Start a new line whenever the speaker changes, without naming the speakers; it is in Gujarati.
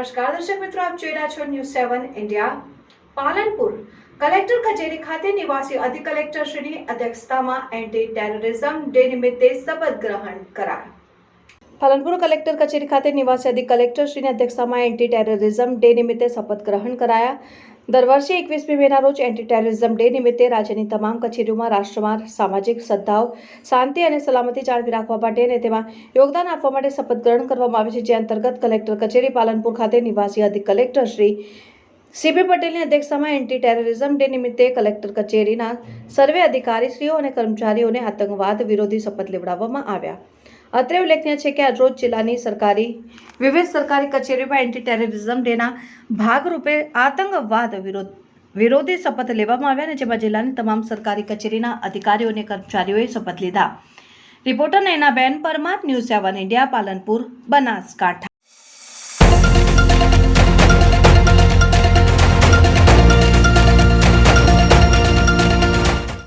દર્શક મિત્રો, આપ જોઈ રહ્યા છો news seven India Palanpur. Collector કચેરી ખાતે નિવાસી અધિક કલેક્ટરશ્રીની અધ્યક્ષતામાં એન્ટી ટેરરિઝમ ડે નિમિત્તે શપથ ગ્રહણ કરાયા પાલનપુર કલેક્ટર કચેરી ખાતે નિવાસી અધિક કલેક્ટરશ્રીની અધ્યક્ષતામાં એન્ટી ટેરરિઝમ ડે નિમિત્તે શપથ ગ્રહણ કરાયા. દર વર્ષે એકવીસમી મેના રોજ એન્ટી ટેરરિઝમ ડે નિમિત્તે રાજ્યની તમામ કચેરીઓમાં રાષ્ટ્રમાં સામાજિક સદ્ભાવ શાંતિ અને સલામતી જાળવી રાખવા માટે અને તેમાં યોગદાન આપવા માટે શપથ ગ્રહણ કરવામાં આવે છે. જે અંતર્ગત કલેક્ટર કચેરી પાલનપુર ખાતે નિવાસી અધિક કલેક્ટર શ્રી સીપી પટેલની અધ્યક્ષતામાં એન્ટી ટેરરિઝમ ડે નિમિત્તે કલેક્ટર કચેરીના સર્વે અધિકારીશ્રીઓ અને કર્મચારીઓને આતંકવાદ વિરોધી શપથ લેવડાવવામાં આવ્યા. અત્રે ઉલ્લેખનીય છે કે આજરોજ જિલ્લાની સરકારી, વિવિધ સરકારી કચેરીઓમાં એન્ટી ટેરરિઝમ ડેના ભાગરૂપે આતંકવાદ વિરોધ, વિરોધી શપથ લેવામાં આવ્યા અને જેમાં જિલ્લાની તમામ સરકારી કચેરીના અધિકારીઓ અને કર્મચારીઓએ શપથ લીધા. Reporter Nainaben Parmar, news seven India, Palanpur, Banaskantha.